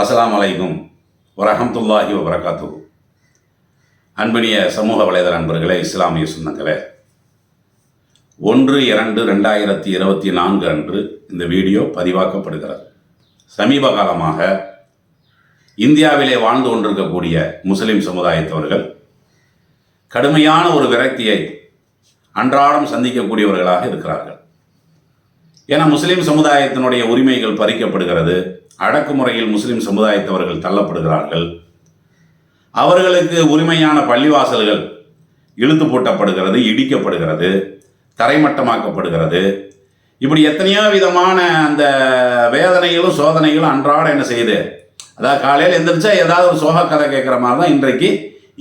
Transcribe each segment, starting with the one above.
அஸ்லாம் அலைக்கும் வரஹமத்துல்லாஹி வபரகாத்து அன்பினிய சமூக வலைதள நண்பர்களே இஸ்லாமிய சொந்தங்களே ஒன்று இரண்டு ரெண்டாயிரத்தி இருபத்தி நான்கு அன்று இந்த வீடியோ பதிவாக்கப்படுகிறது. சமீப காலமாக இந்தியாவிலே வாழ்ந்து கொண்டிருக்கக்கூடிய முஸ்லிம் சமுதாயத்தவர்கள் கடுமையான ஒரு விரக்தியை அன்றாடம் சந்திக்கக்கூடியவர்களாக இருக்கிறார்கள். ஏன்னா முஸ்லீம் சமுதாயத்தினுடைய உரிமைகள் பறிக்கப்படுகிறது. அடக்குமுறையில் முஸ்லீம் சமுதாயத்தவர்கள் தள்ளப்படுகிறார்கள். அவர்களுக்கு உரிமையான பள்ளிவாசல்கள் இழுத்து பூட்டப்படுகிறது இடிக்கப்படுகிறது தரைமட்டமாக்கப்படுகிறது. இப்படி எத்தனையோ விதமான அந்த வேதனைகளும் சோதனைகளும் அன்றாடம் என்ன செய்யுது? அதாவது காலையில் எந்திரிச்சா ஏதாவது ஒரு சோக கதை கேட்குற மாதிரி தான் இன்றைக்கு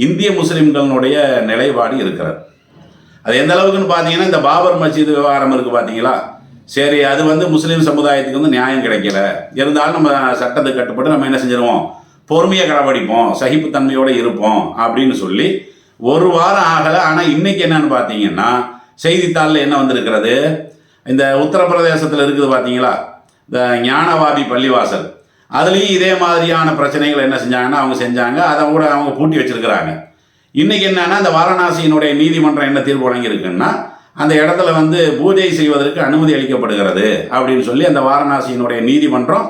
இந்திய முஸ்லீம்களினுடைய நிலைப்பாடு இருக்கிறது. அது எந்த அளவுக்குன்னு பார்த்தீங்கன்னா இந்த பாபர் மசீது விவகாரம் இருக்குது பார்த்தீங்களா? சரி அது வந்து முஸ்லீம் சமுதாயத்துக்கு வந்து நியாயம் கிடைக்கல. இருந்தாலும் நம்ம சட்டத்தை கட்டுப்பட்டு நம்ம என்ன செஞ்சிருவோம்? பொறுமையை கடைபிடிப்போம் சகிப்புத்தன்மையோடு இருப்போம் அப்படின்னு சொல்லி ஒரு வாரம் ஆகலை. ஆனால் இன்றைக்கி என்னன்னு பார்த்தீங்கன்னா செய்தித்தாளில் என்ன வந்திருக்கிறது? இந்த உத்தரப்பிரதேசத்தில் இருக்குது பார்த்தீங்களா இந்த ஞானவாபி பள்ளிவாசல். அதுலேயும் இதே மாதிரியான பிரச்சனைகள் என்ன செஞ்சாங்கன்னா அவங்க செஞ்சாங்க. அதை கூட அவங்க பூட்டி வச்சிருக்கிறாங்க. இன்றைக்கி என்னன்னா இந்த வாரணாசியினுடைய நீதிமன்றம் என்ன தீர்ப்பு வழங்கியிருக்குன்னா அந்த இடத்துல வந்து பூஜை செய்வதற்கு அனுமதி அளிக்கப்படுகிறது அப்படின்னு சொல்லி அந்த வாரணாசியினுடைய நீதிமன்றம்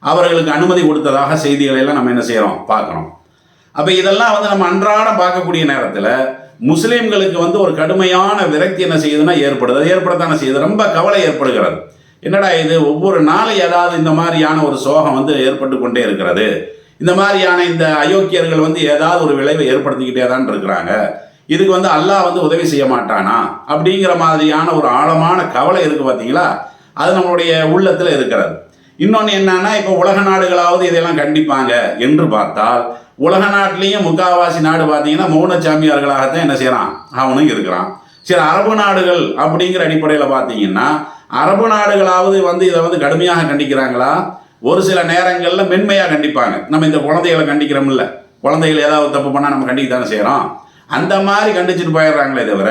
அவர்களுக்கு அனுமதி கொடுத்ததாக செய்திகளை எல்லாம் நம்ம என்ன செய்கிறோம் பார்க்குறோம். அப்போ இதெல்லாம் வந்து நம்ம அன்றாடம் பார்க்கக்கூடிய நேரத்தில் முஸ்லீம்களுக்கு வந்து ஒரு கடுமையான விரக்தி என்ன செய்யுதுன்னா ஏற்படுது. அது ஏற்படத்தானே செய்யுது? ரொம்ப கவலை ஏற்படுகிறது. என்னடா இது? ஒவ்வொரு நாளும் ஏதாவது இந்த மாதிரியான ஒரு சோகம் வந்து ஏற்பட்டு கொண்டே இருக்கிறது. இந்த மாதிரியான இந்த அயோக்கியர்கள் வந்து ஏதாவது ஒரு விளைவை ஏற்படுத்திக்கிட்டே தான் இருக்கிறாங்க. இதுக்கு வந்து அல்லாஹ் வந்து உதவி செய்ய மாட்டானா? அப்படிங்கிற மாதிரியான ஒரு ஆழமான கவலை இருக்குது பார்த்தீங்களா அது நம்மளுடைய உள்ளத்தில் இருக்கிறது. இன்னொன்று என்னன்னா இப்போ உலக நாடுகளாவது இதெல்லாம் கண்டிப்பாங்க என்று பார்த்தால் உலக நாட்டிலையும் முக்காவாசி நாடு பார்த்தீங்கன்னா மௌன சாமியார்களாகத்தான் என்ன செய்கிறான் அவனும் இருக்கிறான். சரி அரபு நாடுகள் அப்படிங்கிற அடிப்படையில் பார்த்தீங்கன்னா அரபு நாடுகளாவது வந்து இதை வந்து கடுமையாக கண்டிக்கிறாங்களா? ஒரு சில நேரங்களில் மென்மையாக கண்டிப்பாங்க. நம்ம இந்த குழந்தைகளை கண்டிக்கிறோம்ல. குழந்தைகள் ஏதாவது தப்பு பண்ணால் நம்ம கண்டிக்க தானே செய்கிறோம் அந்த மாதிரி கண்டிச்சுட்டு போயிடுறாங்களே தவிர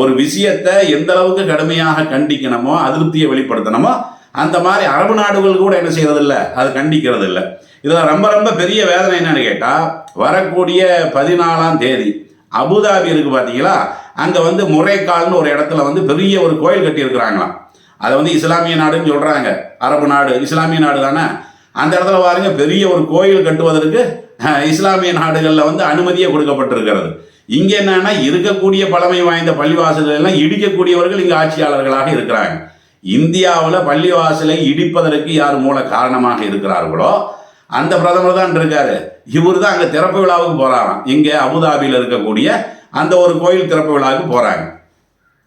ஒரு விஷயத்தை எந்த அளவுக்கு கடுமையாக கண்டிக்கணுமோ அதிருப்தியை வெளிப்படுத்தணுமோ அந்த மாதிரி அரபு நாடுகள் கூட என்ன செய்யறது இல்லை அது கண்டிக்கிறது இல்லை இதில் ரொம்ப ரொம்ப பெரிய வேதனை என்னன்னு கேட்டால் வரக்கூடிய பதினாலாம் தேதி அபுதாபி இருக்கு பார்த்தீங்களா அங்கே வந்து முறைக்கால்னு ஒரு இடத்துல வந்து பெரிய ஒரு கோயில் கட்டியிருக்கிறாங்களாம். அதை வந்து இஸ்லாமிய நாடுன்னு சொல்கிறாங்க அரபு நாடு இஸ்லாமிய நாடு தானே? அந்த இடத்துல பாருங்க பெரிய ஒரு கோயில் கட்டுவதற்கு இஸ்லாமிய நாடுகளில் வந்து அனுமதியே கொடுக்கப்பட்டிருக்கிறது. இங்கே என்னன்னா இருக்கக்கூடிய பழமை வாய்ந்த பள்ளிவாசல்கள் எல்லாம் இடிக்கக்கூடியவர்கள் இங்கே ஆட்சியாளர்களாக இருக்கிறாங்க. இந்தியாவில் பள்ளிவாசலை இடிப்பதற்கு யார் மூல காரணமாக இருக்கிறார்களோ அந்த பிரதமர் தான் இருக்காரு. இவர் தான் அங்கே திறப்பு விழாவுக்கு போகிறாராம் இங்கே அபுதாபியில் இருக்கக்கூடிய அந்த ஒரு கோயில் திறப்பு விழாவுக்கு போகிறாங்க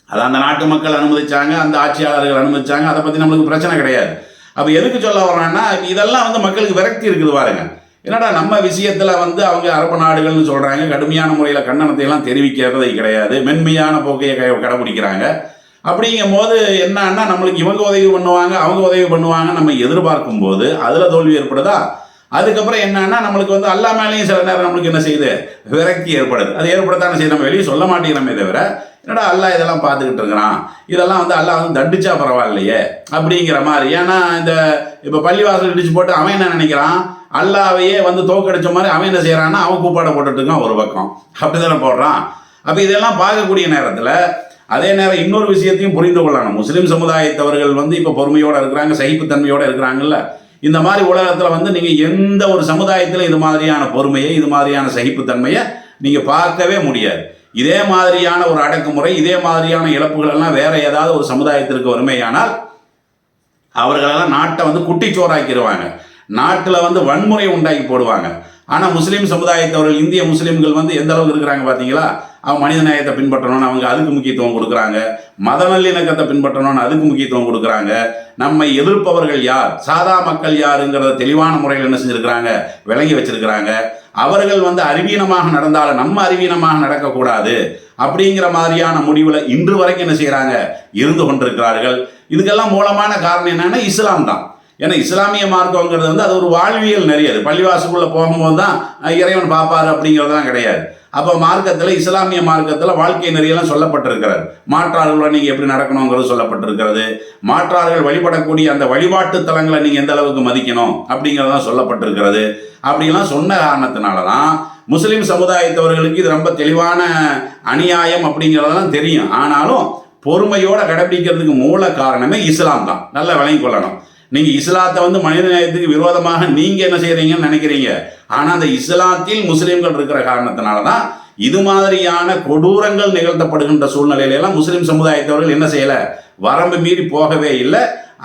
அதை அந்த நாட்டு மக்கள் அனுமதிச்சாங்க அந்த ஆட்சியாளர்கள் அனுமதிச்சாங்க. அதை பற்றி நம்மளுக்கு பிரச்சனை கிடையாது. அப்போ எதுக்கு சொல்ல வர்றான்னா இதெல்லாம் வந்து மக்களுக்கு விரக்தி இருக்குது பாருங்கள் என்னடா நம்ம விஷயத்தில் வந்து அவங்க அரபு நாடுகள்னு சொல்கிறாங்க கடுமையான முறையில் கண்டனத்தை எல்லாம் தெரிவிக்கிறதே கிடையாது மென்மையான போக்கையை க கடைபிடிக்கிறாங்க. அப்படிங்கும் போது என்னன்னா நம்மளுக்கு இவங்க உதவி பண்ணுவாங்க அவங்க உதவி பண்ணுவாங்க நம்ம எதிர்பார்க்கும் போது அதில் தோல்வி ஏற்படுதா? அதுக்கப்புறம் என்னன்னா நம்மளுக்கு வந்து அல்லா மேலேயும் சில நேரம் நம்மளுக்கு என்ன செய்யுது? விரக்தி ஏற்படுது. அது ஏற்படத்தானே செய்யுது? நம்ம வெளியே சொல்ல மாட்டேங்கிறோமே தவிர என்னடா அல்லாஹ் இதெல்லாம் பார்த்துக்கிட்டு இருக்கிறான்? இதெல்லாம் வந்து அல்லா வந்து தண்டிச்சா பரவாயில்லையே? அப்படிங்கிற மாதிரி. ஏன்னா இந்த இப்போ பள்ளிவாசல் இடிச்சு போட்டு அவன் என்ன நினைக்கிறான்? அல்லாவையே வந்து தோக்கடிச்ச மாதிரி அவன் என்ன செய்கிறான்னா அவன் கூப்பாடை போட்டுட்டு இருக்கான் ஒரு பக்கம். அப்படிதானே போடுறான்? அப்போ இதெல்லாம் பார்க்கக்கூடிய நேரத்தில் அதே நேரம் இன்னொரு விஷயத்தையும் புரிந்து கொள்ளணும். முஸ்லீம் சமுதாயத்தவர்கள் வந்து இப்போ பொறுமையோடு இருக்கிறாங்க சகிப்புத்தன்மையோடு இருக்கிறாங்கல்ல. இந்த மாதிரி உலகத்தில் வந்து நீங்கள் எந்த ஒரு சமுதாயத்தில் இது மாதிரியான பொறுமையை இது மாதிரியான சகிப்புத்தன்மையை நீங்கள் பார்க்கவே முடியாது. இதே மாதிரியான ஒரு அடக்குமுறை இதே மாதிரியான இழப்புகள் எல்லாம் வேற ஏதாவது ஒரு சமுதாயத்திற்கு வறுமையானால் அவர்களெல்லாம் நாட்டை வந்து குட்டிச்சோறாக்கிடுவாங்க. நாட்டில் வந்து வன்முறை உண்டாக்கி போடுவாங்க. ஆனால் முஸ்லீம் சமுதாயத்தவர்கள் இந்திய முஸ்லீம்கள் வந்து எந்த அளவுக்கு இருக்கிறாங்க பார்த்தீங்களா அவங்க மனித நேயத்தை பின்பற்றணும்னு அவங்க அதுக்கு முக்கியத்துவம் கொடுக்குறாங்க. மத நல்லிணக்கத்தை பின்பற்றணும்னு அதுக்கு முக்கியத்துவம் கொடுக்குறாங்க. நம்மை எதிர்ப்பவர்கள் யார்? சாதா மக்கள் யாருங்கிறத தெளிவான முறையில் என்ன செஞ்சிருக்கிறாங்க? விளங்கி வச்சிருக்கிறாங்க. அவர்கள் வந்து அறிவீனமாக நடந்தாலும் நம்ம அறிவீனமாக நடக்கக்கூடாது. அப்படிங்கிற மாதிரியான முடிவில் இன்று வரைக்கும் என்ன செய்கிறாங்க இருந்து கொண்டிருக்கிறார்கள். இதுக்கெல்லாம் மூலமான காரணம் என்னன்னா இஸ்லாம் தான். ஏன்னா இஸ்லாமிய மார்க்கங்கிறது வந்து அது ஒரு வாழ்வியல் நிறைய அது பள்ளிவாசுக்குள்ளே போகும்போது தான் இறைவன் பார்ப்பார் அப்படிங்கிறதுலாம் கிடையாது. அப்போ மார்க்கத்தில் இஸ்லாமிய மார்க்கத்தில் வாழ்க்கை நெறியெல்லாம் சொல்லப்பட்டிருக்கிறது. மாற்றார்களோட நீங்கள் எப்படி நடக்கணுங்கிறது சொல்லப்பட்டிருக்கிறது. மாற்றார்கள் வழிபடக்கூடிய அந்த வழிபாட்டு தலங்களை நீங்கள் எந்த அளவுக்கு மதிக்கணும் அப்படிங்கிறதெல்லாம் சொல்லப்பட்டிருக்கிறது. அப்படிலாம் சொன்ன காரணத்தினால தான் முஸ்லீம் சமுதாயத்தவர்களுக்கு இது ரொம்ப தெளிவான அநியாயம் அப்படிங்கிறதெல்லாம் தெரியும். ஆனாலும் பொறுமையோடு கடைபிடிக்கிறதுக்கு மூல காரணமே இஸ்லாம் தான். நல்லா விளங்கி கொள்ளணும் நீங்கள் இஸ்லாத்தை வந்து மனித நேயத்துக்கு விரோதமாக நீங்கள் என்ன செய்கிறீங்கன்னு நினைக்கிறீங்க. ஆனால் அந்த இஸ்லாத்தில் முஸ்லீம்கள் இருக்கிற காரணத்தினால தான் இது மாதிரியான கொடூரங்கள் நிகழ்த்தப்படுகின்ற சூழ்நிலையில எல்லாம் முஸ்லீம் சமுதாயத்தவர்கள் என்ன செய்யலை? வரம்பு மீறி போகவே இல்லை.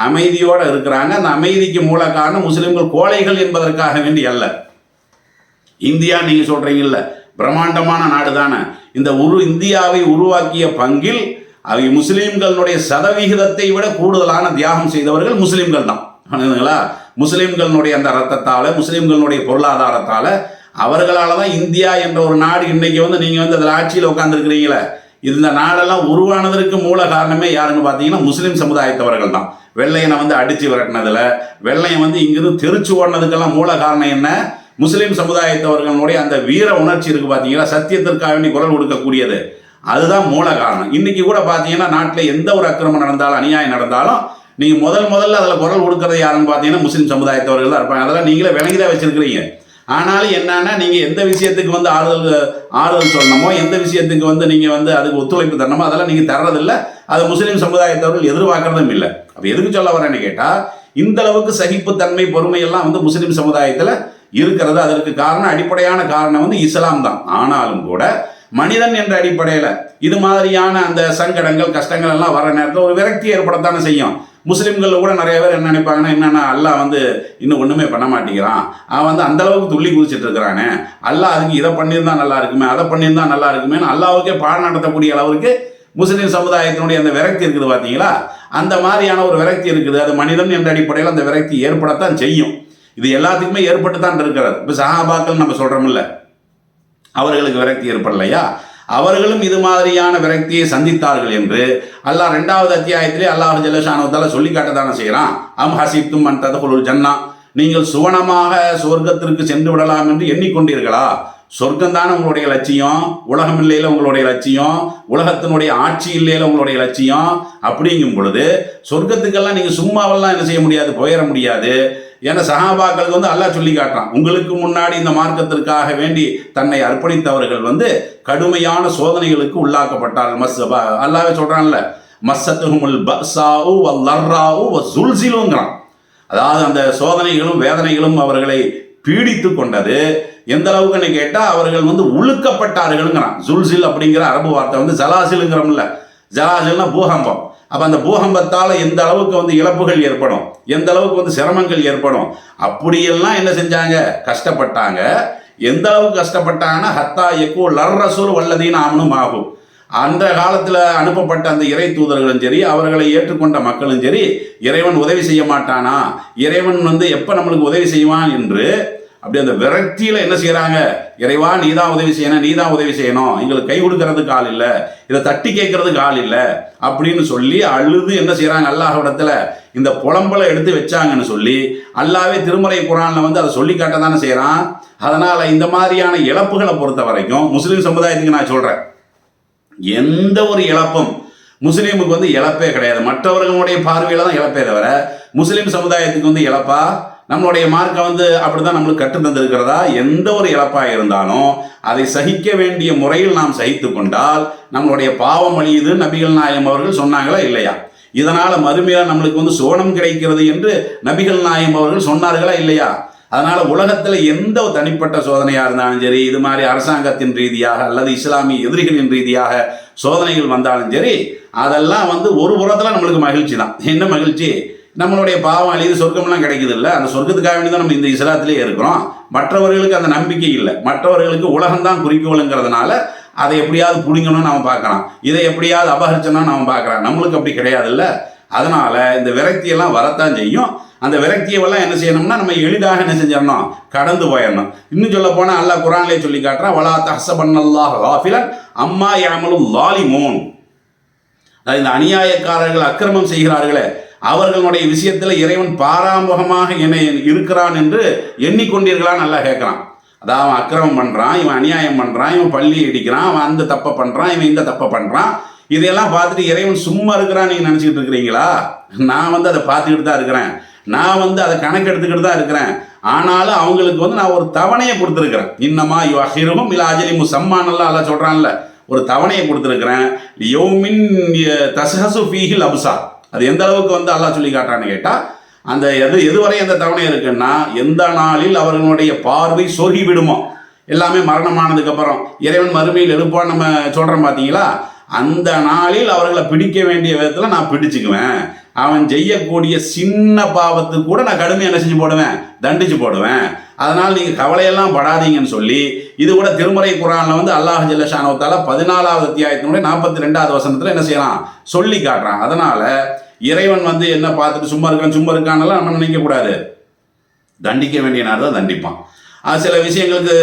அமைதியோடு இருக்கிறாங்க. அந்த அமைதிக்கு மூல காரணம் முஸ்லீம்கள் கோழைகள் என்பதற்காக வேண்டி அல்ல. இந்தியா நீங்க சொல்றீங்கல்ல பிரம்மாண்டமான நாடு தானே இந்த உரு இந்தியாவை உருவாக்கிய பங்கில் அவை முஸ்லீம்களுடைய சதவிகிதத்தை விட கூடுதலான தியாகம் செய்தவர்கள் முஸ்லீம்கள் தான். புரியுதுங்களா முஸ்லீம்களுடைய அந்த ரத்தத்தால் முஸ்லீம்களுடைய பொருளாதாரத்தால் அவர்களால் தான் இந்தியா என்ற ஒரு நாடு இன்னைக்கு வந்து நீங்கள் வந்து அதில் ஆட்சியில் உட்காந்துருக்கிறீங்களே இந்த நாடெல்லாம் உருவானதற்கு மூல காரணமே யாருன்னு பார்த்தீங்கன்னா முஸ்லீம் சமுதாயத்தவர்கள் தான். வெள்ளையனை வந்து அடித்து விரட்டினதில் வெள்ளையன் வந்து இங்கிருந்து தெரிச்சு ஓடினதுக்கெல்லாம் மூல காரணம் என்ன? முஸ்லீம் சமுதாயத்தவர்களுடைய அந்த வீர உணர்ச்சி இருக்கு பார்த்தீங்கன்னா சத்தியத்திற்காக வேண்டி குரல் கொடுக்கக்கூடியது. அதுதான் மூல காரணம். இன்னைக்கு கூட பார்த்தீங்கன்னா நாட்டில் எந்த ஒரு அக்கிரமம் நடந்தாலும் அநியாயம் நடந்தாலும் நீங்கள் முதல் முதல்ல அதில் குரல் கொடுக்கறது யாருன்னு பார்த்தீங்கன்னா முஸ்லீம் சமுதாயத்தவர்கள் தான் இருப்பாங்க. அதெல்லாம் நீங்களே விளங்கி தான் வச்சிருக்கிறீங்க. ஆனாலும் என்னன்னா நீங்கள் எந்த விஷயத்துக்கு வந்து ஆறுதல் ஆறுதல் சொல்லணுமோ எந்த விஷயத்துக்கு வந்து நீங்கள் வந்து அதுக்கு ஒத்துழைப்பு தரணுமோ அதெல்லாம் நீங்கள் தர்றதில்ல. அதை முஸ்லீம் சமுதாயத்தவர்கள் எதிர்பார்க்கறதும் இல்லை. அப்போ எதுக்கு சொல்ல வரேன்னு கேட்டால் இந்த அளவுக்கு சகிப்புத்தன்மை பொறுமை எல்லாம் வந்து முஸ்லீம் சமுதாயத்தில் இருக்கிறது. அதற்கு காரணம் அடிப்படையான காரணம் வந்து இஸ்லாம் தான். ஆனாலும் கூட மனிதன் என்ற அடிப்படையில் இது மாதிரியான அந்த சங்கடங்கள் கஷ்டங்கள் எல்லாம் வர நேரத்தில் ஒரு விரக்தி ஏற்படத்தானே செய்யும். முஸ்லீம்களில் கூட நிறைய பேர் என்ன நினைப்பாங்கன்னா என்னன்னா அல்லாஹ் வந்து இன்னும் ஒன்றுமே பண்ண மாட்டேங்கிறான். அவன் வந்து அந்தளவுக்கு துள்ளி குதிச்சுட்டு இருக்கிறானே. அல்லாஹ் அதுக்கு இதை பண்ணியிருந்தா நல்லா இருக்குமே அதை பண்ணியிருந்தா நல்லா இருக்குமேன்னு அல்லாவுக்கே பாடம் நடத்தக்கூடிய அளவுக்கு முஸ்லீம் சமுதாயத்தினுடைய அந்த விரக்தி இருக்குது பார்த்தீங்களா அந்த மாதிரியான ஒரு விரக்தி இருக்குது. அது மனிதன் என்ற அடிப்படையில் அந்த விரக்தி ஏற்படத்தான் செய்யும். இது எல்லாத்துக்குமே ஏற்பட்டு தான் இருக்கிறது. இப்போ சஹாபாக்கள் நம்ம சொல்கிறோம்ல அவர்களுக்கு விரக்தி ஏற்படலையா? அவர்களும் இது மாதிரியான விரக்தியை சந்தித்தார்கள் என்று அல்லாஹ் ரெண்டாவது அத்தியாயத்திலே அல்லாஹ் ஜல்லஷானவத்தால சொல்லி காட்டத்தானே செய்கிறான் அம் ஹசித்தும் அன் ததகுலுள் ஜன்னா. நீங்கள் சுவனமாக சொர்க்கத்திற்கு சென்று விடலாம் என்று எண்ணிக்கொண்டீர்களா? சொர்க்கம் தானே உங்களுடைய லட்சியம். உலகம் இல்லையில உங்களுடைய லட்சியம். உலகத்தினுடைய ஆட்சி இல்லையில உங்களுடைய லட்சியம். அப்படிங்கும் பொழுது சொர்க்கத்துக்கெல்லாம் நீங்கள் சும்மாவெல்லாம் என்ன செய்ய முடியாது? போயிட முடியாது. ஏன்னா சஹாபாக்களுக்கு வந்து அல்லாஹ் சொல்லி காட்டுறான். உங்களுக்கு முன்னாடி இந்த மார்க்கத்திற்காக வேண்டி தன்னை அர்ப்பணித்தவர்கள் வந்து கடுமையான சோதனைகளுக்கு உள்ளாக்கப்பட்டார்கள். மஸ் அல்லாவே சொல்றான்ல மஸ்ஸத்துஹுமுல் பஸாஉ வ வஸுல்சிலுங்கிறான். அதாவது அந்த சோதனைகளும் வேதனைகளும் அவர்களை பீடித்து கொண்டது. எந்த அளவுக்குன்னு கேட்டால் அவர்கள் வந்து உழுக்கப்பட்டார்கள்ங்கிறான். ஜுல்சில் அப்படிங்கிற அரபு வார்த்தை வந்து ஜலாசிலுங்கிறோம்ல. ஜலாசில்னா பூகம்பம். அப்போ அந்த பூகம்பத்தால் எந்த அளவுக்கு வந்து இழப்புகள் ஏற்படும்? எந்த அளவுக்கு வந்து சிரமங்கள் ஏற்படும்? அப்படியெல்லாம் என்ன செஞ்சாங்க? கஷ்டப்பட்டாங்க. எந்த அளவுக்கு கஷ்டப்பட்டாங்கன்னா ஹத்தா எக்கோ லர் ரசூல் வல்லதீன் ஆமனும் ஆகும். அந்த காலத்தில் அனுப்பப்பட்ட அந்த இறை தூதர்களும் சரி அவர்களை ஏற்றுக்கொண்ட மக்களும் சரி இறைவன் உதவி செய்ய மாட்டானா? இறைவன் வந்து எப்போ நம்மளுக்கு உதவி செய்வான் என்று அப்படி அந்த விரக்தியில் என்ன செய்கிறாங்க இறைவா நீ தான் உதவி செய்யணும் நீ தான் உதவி செய்யணும். எங்களுக்கு கை கொடுக்கறதுக்கு ஆள் இல்லை. இதை தட்டி கேட்கறதுக்கு ஆள் இல்லை. அப்படின்னு சொல்லி அழுது என்ன செய்கிறாங்க அல்லாஹ்விடத்தில் இந்த புலம்பலை எடுத்து வச்சாங்கன்னு சொல்லி அல்லாவே திருமறை குரானில் வந்து அதை சொல்லி காட்ட தானே செய்கிறான் அதனால் இந்த மாதிரியான இழப்புகளை பொறுத்த வரைக்கும் முஸ்லீம் சமுதாயத்துக்கு நான் சொல்கிறேன் எந்த ஒரு இழப்பும் முஸ்லீமுக்கு வந்து இழப்பே கிடையாது. மற்றவர்களுடைய பார்வையில் தான் இழப்பே தவிர முஸ்லீம் சமுதாயத்துக்கு வந்து இழப்பா? நம்மளுடைய மார்க்கம் வந்து அப்படிதான் நம்மளுக்கு கற்று தந்திருக்கிறதா? எந்த ஒரு இழப்பாக இருந்தாலும் அதை சகிக்க வேண்டிய முறையில் நாம் சகித்து கொண்டால் நம்மளுடைய பாவம் அழியுது. நபிகள் நாயம் அவர்கள் சொன்னாங்களா இல்லையா? இதனால மறுமையாக நம்மளுக்கு வந்து சோனம் கிடைக்கிறது என்று நபிகள் நாயம் அவர்கள் சொன்னார்களா இல்லையா? அதனால உலகத்தில் எந்த தனிப்பட்ட சோதனையாக இருந்தாலும் சரி இது மாதிரி அரசாங்கத்தின் ரீதியாக அல்லது இஸ்லாமிய எதிரிகளின் ரீதியாக சோதனைகள் வந்தாலும் சரி அதெல்லாம் வந்து ஒரு புறத்தில் நம்மளுக்கு மகிழ்ச்சி தான் என்ன மகிழ்ச்சி? நம்மளுடைய பாவம் அழியுது சொர்க்கம்லாம் கிடைக்குது இல்லை அந்த சொர்க்கத்துக்காக வேண்டி தான் நம்ம இந்த இஸ்லாத்திலே இருக்கிறோம். மற்றவர்களுக்கு அந்த நம்பிக்கை இல்லை. மற்றவர்களுக்கு உலகம்தான் குறிக்கோளுங்கிறதுனால அதை எப்படியாவது பிடிங்கணும்னு நம்ம பார்க்கலாம். இதை எப்படியாவது அபகரிச்சோம்னா நம்ம பார்க்கலாம். நம்மளுக்கு அப்படி கிடையாதுல்ல. அதனால இந்த விரக்தியெல்லாம் வரத்தான் செய்யும். அந்த விரக்தியெல்லாம் என்ன செய்யணும்னா நம்ம எளிதாக என்ன செஞ்சிடணும்? கடந்து போயிடணும். இன்னும் சொல்ல போனால் அல்லாஹ் குரான்லேயே சொல்லி காட்டுறான் வலா தஹசபன்னல்லாஹ் ஹாஃபிலன் அம்மா யாமலும் லாலிமோன் அதாவது இந்த அநியாயக்காரர்கள் அக்கிரமம் செய்கிறார்களே அவர்களுடைய விஷயத்தில் இறைவன் பாராமுகமாக என்னை இருக்கிறான் என்று எண்ணிக்கொண்டீர்களான்னு நல்லா கேட்குறான். அதாவது அவன் அக்கிரமம் பண்ணுறான் இவன் அநியாயம் பண்ணுறான் இவன் பள்ளி இடிக்கிறான் அவன் அந்த தப்பை பண்ணுறான் இவன் இந்த தப்பை பண்ணுறான் இதையெல்லாம் பார்த்துட்டு இறைவன் சும்மா இருக்கிறான் நீங்கள் நினச்சிக்கிட்டு இருக்கிறீங்களா? நான் வந்து அதை பார்த்துக்கிட்டு தான் இருக்கிறேன். நான் வந்து அதை கணக்கெடுத்துக்கிட்டு தான் இருக்கிறேன். ஆனாலும் அவங்களுக்கு வந்து நான் ஒரு தவணையை கொடுத்துருக்குறேன். இன்னமா யோ அஹிரமும் இல்லை அஜலிமு சம்மானெல்லாம் அல்ல சொல்கிறான்ல ஒரு தவணையை கொடுத்துருக்குறேன். யோமின் தசஹசு ஃபீஹில் அபுசா அது எந்த அளவுக்கு வந்து அல்லாஹ் சொல்லி காட்டான்னு கேட்டால் அந்த எது எதுவரை அந்த தவணை இருக்குன்னா எந்த நாளில் அவர்களுடைய பார்வை சொருகி விடுமோ எல்லாமே மரணமானதுக்கு அப்புறம் இறைவன் மறுமையில் எழுப்பான்னு நம்ம சொல்கிறோம் பார்த்தீங்களா அந்த நாளில் அவர்களை பிடிக்க வேண்டிய விதத்தில் நான் பிடிச்சுக்குவேன். அவன் செய்யக்கூடிய சின்ன பாவத்துக்கு கூட நான் கடுமையாக என்ன செஞ்சு போடுவேன்? தண்டிச்சு போடுவேன். அதனால் நீங்கள் கவலையெல்லாம் படாதீங்கன்னு சொல்லி இது கூட திருமுறை குரானில் வந்து அல்லாஹ் ஜல்லஷானவத்தால பதினாலாவது அத்தியாயத்தினுடைய நாற்பத்தி ரெண்டாவது வசனத்தில் என்ன செய்யலாம் சொல்லி காட்டுறான். அதனால் இறைவன் வந்து என்ன பார்த்துட்டு சும்மா இருக்கான் சும்மா இருக்கான்லாம் நம்ம நினைக்கக்கூடாது தண்டிக்க வேண்டிய நேரம் தான் தண்டிப்பான். அது சில விஷயங்களுக்கு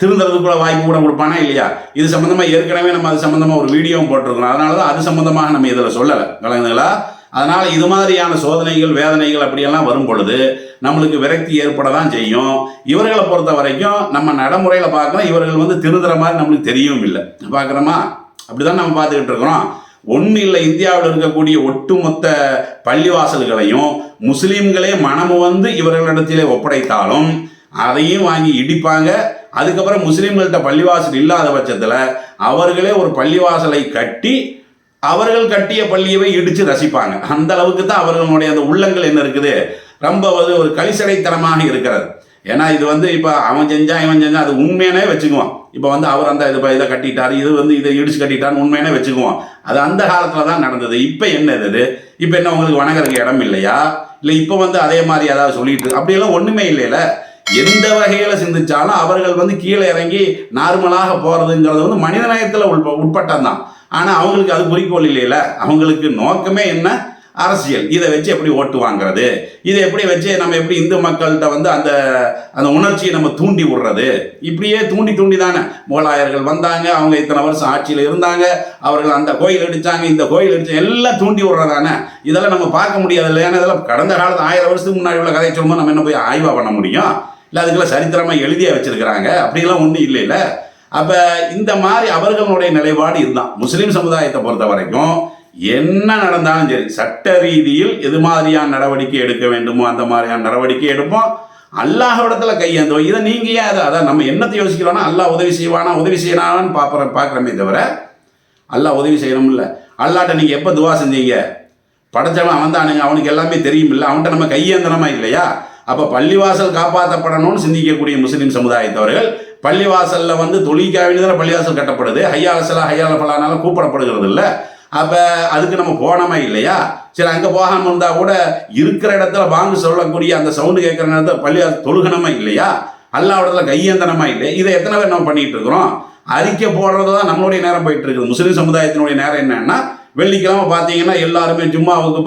திருந்துறதுக்குள்ள வாய்ப்பு கூட கொடுப்பானா இல்லையா? இது சம்மந்தமாக ஏற்கனவே நம்ம அது சம்மந்தமாக ஒரு வீடியோவும் போட்டிருக்கிறோம். அதனால தான் அது சம்மந்தமாக நம்ம இதில் சொல்லலை. விளங்குதுங்களா? அதனால் இது மாதிரியான சோதனைகள் வேதனைகள் அப்படியெல்லாம் வரும் பொழுது நம்மளுக்கு விரக்தி ஏற்பட தான் செய்யும். இவர்களை பொறுத்த வரைக்கும் நம்ம நடைமுறையில் பார்க்குறோம் இவர்கள் வந்து திருந்துற மாதிரி நம்மளுக்கு தெரியவும் இல்லை. பார்க்குறோமா? அப்படி தான் நம்ம பார்த்துக்கிட்டு இருக்கிறோம். ஒன்றும் இல்லை இந்தியாவில் இருக்கக்கூடிய ஒட்டுமொத்த பள்ளிவாசல்களையும் முஸ்லீம்களே மனமு வந்து இவர்களிடத்திலே ஒப்படைத்தாலும் அதையும் வாங்கி இடிப்பாங்க. அதுக்கப்புறம் முஸ்லீம்கள்ட்ட பள்ளிவாசல் இல்லாத பட்சத்தில் அவர்களே ஒரு பள்ளிவாசலை கட்டி அவர்கள் கட்டிய பள்ளியவை இடித்து ரசிப்பாங்க. அந்த அளவுக்கு தான் அவர்களுடைய அந்த உள்ளங்கள் என்ன இருக்குது? ரொம்ப வந்து ஒரு கலிசடைத்தனமாக இருக்கிறது. ஏன்னா இது வந்து இப்போ அவன் செஞ்சான் இவன் செஞ்சான் அது உண்மையானே வச்சுக்குவான். இப்போ வந்து அவர் அந்த இது இதை கட்டிட்டார் இது வந்து இதை இடிச்சு கட்டிட்டார்னு உண்மையானே வச்சுக்குவோம் அது அந்த காலத்தில் தான் நடந்தது. இப்போ என்ன இது இப்போ என்ன உங்களுக்கு வணங்குறதுக்கு இடம் இல்லையா? இல்லை இப்போ வந்து அதே மாதிரி ஏதாவது சொல்லிட்டு அப்படியெல்லாம் ஒன்றுமே இல்லைல்ல எந்த வகையில் சிந்திச்சாலும் அவர்கள் வந்து கீழே இறங்கி நார்மலாக போகிறதுங்கிறது வந்து மனிதநேயத்தில் உள்ப உட்பட்டம் தான் ஆனால் அவங்களுக்கு அது குறிக்கோள் இல்லையில. அவங்களுக்கு நோக்கமே என்ன? அரசியல். இதை வச்சு எப்படி ஓட்டு வாங்குறது? இதை எப்படி வச்சு நம்ம எப்படி இந்து மக்கள்கிட்ட வந்து அந்த அந்த உணர்ச்சியை நம்ம தூண்டி விடுறது? இப்படியே தூண்டி தூண்டி தானே. முகலாயர்கள் வந்தாங்க அவங்க இத்தனை வருஷம் ஆட்சியில் இருந்தாங்க அவர்கள் அந்த கோயில் அடித்தாங்க இந்த கோயில் அடித்தாங்க எல்லாம் தூண்டி விடுறதானே இதெல்லாம் நம்ம பார்க்க முடியாது இல்லை ஏன்னா இதெல்லாம் கடந்த காலத்து ஆயிரம் வருஷத்துக்கு முன்னாடி உள்ள கதையை சொல்லும்போது நம்ம என்ன போய் ஆய்வாக பண்ண முடியும்? இல்லை அதுக்கெல்லாம் சரித்திரமாக எழுதியே வச்சுருக்கிறாங்க. அப்படிலாம் ஒன்றும் இல்லைல்ல அப்போ இந்த மாதிரி அவர்களுடைய நிலைப்பாடு இதுதான். முஸ்லீம் சமுதாயத்தை பொறுத்த வரைக்கும் என்ன நடந்தாலும் சரி சட்ட ரீதியில் எது மாதிரியான நடவடிக்கை எடுக்க வேண்டுமோ அந்த மாதிரியான நடவடிக்கை எடுப்போம். அல்லாஹ்விடத்தில் கையேந்துவோம் இதை நீங்கள் ஏன் அதை அதான் நம்ம என்னத்தை யோசிக்கிறோன்னா அல்லாஹ் உதவி செய்வானா உதவி செய்யறான்னு பார்க்குற பார்க்குறமே தவிர அல்லாஹ் உதவி செய்யணும்ல. அல்லாட்ட நீங்கள் எப்போ துவா செஞ்சீங்க? படைச்சவன் வந்தானுங்க அவனுக்கு எல்லாமே தெரியும் இல்லை அவன்கிட்ட நம்ம கையேந்தனமா இல்லையா? அப்போ பள்ளிவாசல் காப்பாற்றப்படணும்னு சிந்திக்கக்கூடிய முஸ்லீம் சமுதாயத்தவர்கள் பள்ளிவாசலில் வந்து தொழிற்காக வேண்டியதில் பள்ளிவாசல் கட்டப்படுது. ஹையாலசலா ஹையால பலானால கூப்பிடப்படுகிறது இல்லை அப்போ அதுக்கு நம்ம போனோமா இல்லையா? சரி அங்கே போகாமல் இருந்தால் கூட இருக்கிற இடத்துல பாங்கு சொல்லக்கூடிய அந்த சவுண்டு கேட்குற நேரத்தில் பள்ளிவாசல் தொழுகணமா இல்லையா? அல்லாவிடத்துல கையேந்தனமா இல்லையா? இதை எத்தனை பேர் நம்ம பண்ணிட்டு இருக்கிறோம்? அறிக்கை போடுறது தான் நம்மளுடைய நேரம் போயிட்டு இருக்குது முஸ்லீம் சமுதாயத்தினுடைய நேரம் என்னன்னா வெள்ளிக்கிழமை பார்த்தீங்கன்னா எல்லாருமே ஜும்மாவுக்கு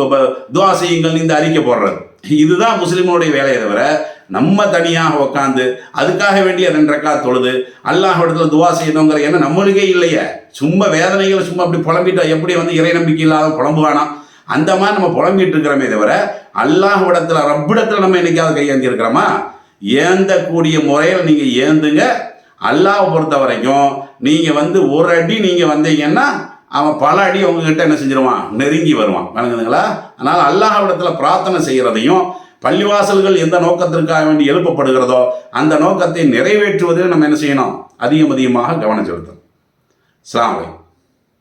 துவா செய்யுங்கள் இந்த அறிக்கை போடுறது. இதுதான் முஸ்லீம்களுடைய வேலையை தவிர நம்ம தனியாக உட்காந்து அதுக்காக வேண்டிய ரெண்டு ரக்கா தொழுது அல்லாஹ் இடத்துல துவா செய்யணுங்கிற என்ன நம்மளுக்கே இல்லையே. சும்மா வேதனைகள் சும்மா அப்படி புலம்பிட்டா எப்படி வந்து இறை நம்பிக்கை இல்லாத புலம்புவானா? அந்த மாதிரி நம்ம புலம்பிட்டு இருக்கிறோமே தவிர அல்லாஹ் இடத்துல ரப்பிடத்தில் நம்ம என்னைக்காவது கையேந்தி இருக்கிறோமா ஏந்தக்கூடிய முறையில் நீங்கள் ஏந்துங்க. அல்லாவை பொறுத்த வரைக்கும் நீங்கள் வந்து ஒரு அடி நீங்கள் வந்தீங்கன்னா அவன் பல அடி உங்ககிட்ட என்ன செஞ்சிருவான்? நெருங்கி வருவான். வணங்குதுங்களா அதனால் இடத்துல பிரார்த்தனை செய்கிறதையும் பள்ளிவாசல்கள் எந்த நோக்கத்திற்காக வேண்டி எழுப்பப்படுகிறதோ அந்த நோக்கத்தை நிறைவேற்றுவதில் நம்ம என்ன செய்யணும்? அதிகம் அதிகமாக கவனம் செலுத்தணும். அஸ்ஸலாமு